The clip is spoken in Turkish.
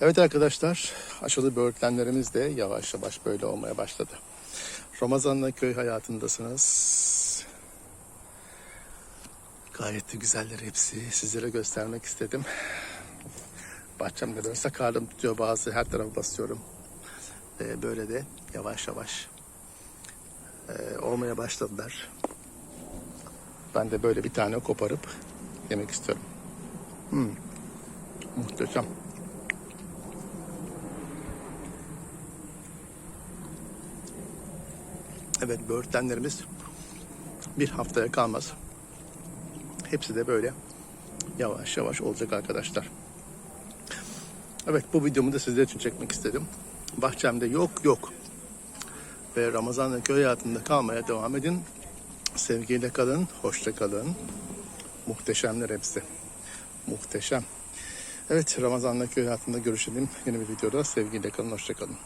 Evet arkadaşlar, aşılı böğürtlenlerimiz de yavaş yavaş böyle olmaya başladı. Ramazan'la köy hayatındasınız. Gayet de güzeller hepsi. Sizlere göstermek istedim. Bahçemde böyle sakarlığım tutuyor bazı her tarafa basıyorum. Ve böyle de yavaş yavaş e, olmaya başladılar. Ben de böyle bir tane koparıp yemek istiyorum. Hmm. Muhteşem. Evet böğürtlenlerimiz bir haftaya kalmaz. Hepsi de böyle yavaş yavaş olacak arkadaşlar. Evet bu videomu da sizler için çekmek istedim. Bahçemde yok yok. Ve Ramazan'da köy hayatında kalmaya devam edin. Sevgiyle kalın, hoşça kalın. Muhteşemler hepsi. Muhteşem. Evet Ramazan'da köy hayatında görüşelim. Yeni bir videoda sevgiyle kalın, hoşça kalın.